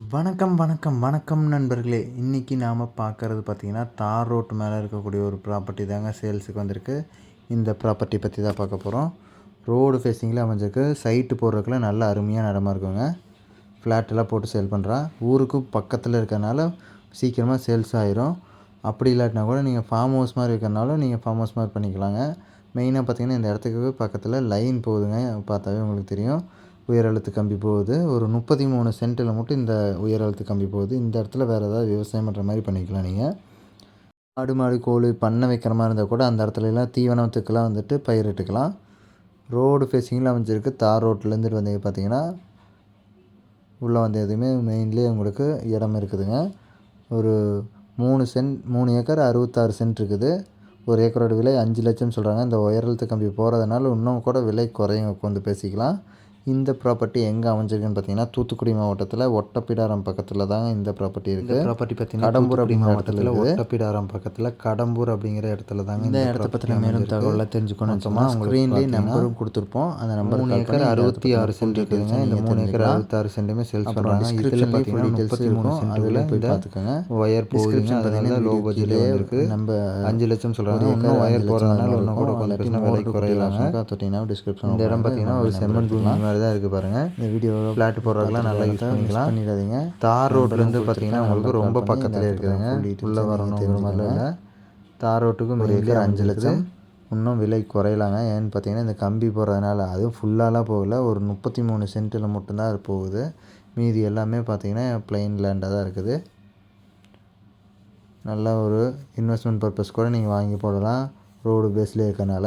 வணக்கம் வணக்கம் வணக்கம் நண்பர்களே. இன்றைக்கி நாம் பார்க்குறது பார்த்திங்கன்னா தார் ரோட்டு மேலே இருக்கக்கூடிய ஒரு ப்ராப்பர்ட்டி தாங்க சேல்ஸுக்கு வந்திருக்கு. இந்த ப்ராப்பர்ட்டி பற்றி தான் பார்க்க போகிறோம் ரோடு ஃபேஸிங்கில் அமைஞ்சிருக்கு. சைட்டு போடுறதுக்குள்ள நல்ல அருமையான இடமா இருக்குங்க. ஃப்ளாட்டெல்லாம் போட்டு சேல் பண்ணுறான் ஊருக்கும் பக்கத்தில் இருக்கறனால சீக்கிரமாக சேல்ஸ் ஆயிரும். அப்படி இல்லாட்டினா கூட நீங்கள் ஃபார்ம் ஹவுஸ் மாதிரி இருக்கிறனாலும் நீங்கள் ஃபார்ம் ஹவுஸ் மாதிரி பண்ணிக்கலாங்க. மெயினாக பார்த்திங்கன்னா இந்த இடத்துக்கு பக்கத்தில் லைன் போகுதுங்க. பார்த்தாவே உங்களுக்கு தெரியும். உயர் அழுத்த கம்பி போகுது. ஒரு முப்பத்தி மூணு சென்ட்டில் மட்டும் இந்த உயர் அழுத்த கம்பி போகுது. இந்த இடத்துல வேறு ஏதாவது விவசாயம் பண்ணுற மாதிரி பண்ணிக்கலாம் நீங்கள் ஆடு மாடு கோழி பண்ணை வைக்கிற மாதிரி இருந்தால் கூட அந்த இடத்துலலாம் தீவனத்துக்கெல்லாம் வந்துட்டு பயிரிட்டுக்கலாம் ரோடு ஃபேஸிங்கில் அமைஞ்சிருக்கு. தார் ரோட்லேருந்து வந்தீங்க பார்த்தீங்கன்னா உள்ளே வந்து எதுவுமே மெயின்லேயே உங்களுக்கு இடம் இருக்குதுங்க. ஒரு மூணு சென்ட் மூணு ஏக்கர் அறுபத்தாறு சென்ட் இருக்குது. ஒரு ஏக்கரோட விலை அஞ்சு லட்சம் சொல்கிறாங்க இந்த உயரழுத்த கம்பி போகிறதுனால இன்னும் கூட விலை குறையும். உட்காந்து பேசிக்கலாம். இந்த ப்ராப்பர்ட்டி எங்கே அமைஞ்சிருக்குன்னு பார்த்தீங்கன்னா தூத்துக்குடி மாவட்டத்தில் ஒட்டப்பிடாரம் பக்கத்தில் தாங்க இந்த ப்ராப்பர்ட்டி இருக்குது ப்ராப்பர்ட்டி பார்த்தீங்கன்னா கடம்பூர் அப்படிங்கிற இடத்துல ஒட்டப்பிடாரம் பக்கத்தில் கடம்பூர் அப்படிங்கிற இடத்துல தாங்க இந்த இடத்த பற்றின மேலும் தகவலாம் தெரிஞ்சுக்கணும் சும்மா ஸ்க்ரீன்லேயே நம்பரும் கொடுத்துருப்போம். அந்த நம்பர் மூணு ஏக்கர் அறுபத்தி ஆறு சென்ட் இருக்குதுங்க. இந்த மூணு ஏக்கர் அறுபத்தாறு சென்ட்டுமே சேல்ஸ் பண்ணுறாங்க இதில் பார்த்தீங்கன்னா முப்பத்தி மூணு அதில் போய் பார்த்துக்கோங்க ஒயர் போகுதுங்க. பார்த்தீங்கன்னா லோ பட்ஜெட்லேயே இருக்குது நம்ம அஞ்சு லட்சம் சொல்கிறாங்க இன்னும் ஒயர் போகிறதுனால இன்னும் கூட கொஞ்சம் விலை குறையலாங்க. பார்த்தீங்கன்னா டிஸ்கிரிப்ஷன் இந்த இடம் பார்த்தீங்கன்னா ஒரு செம்மன் மாதிரி தான் இருக்குது பாருங்கள் இந்த வீடியோ ஃப்ளாட் போடுறதுலாம் நல்லா யூஸ் பண்ணிக்கலாம். பண்ணிடாதீங்க. தார் ரோட்லேருந்து பார்த்தீங்கன்னா உங்களுக்கு ரொம்ப பக்கத்துலேயே இருக்குதுங்க. உள்ளே மாதிரிலாம் இல்லை தார் ரோட்டுக்கு ஒரு ஏக்கர் அஞ்சு லட்சம். இன்னும் விலை குறையலாங்க. ஏன்னு பார்த்தீங்கன்னா இந்த கம்பி போடுறதுனால அதுவும் ஃபுல்லாலாம் போகல. ஒரு முப்பத்தி மூணு சென்ட்டில் மட்டும்தான் அது போகுது. மீதி எல்லாமே பார்த்தீங்கன்னா பிளைன் லேண்டாக தான் இருக்குது. நல்ல ஒரு இன்வெஸ்ட்மெண்ட் பர்பஸ் கூட நீங்கள் வாங்கி போடலாம். ரோடு பேஸ்லேயே இருக்கனால.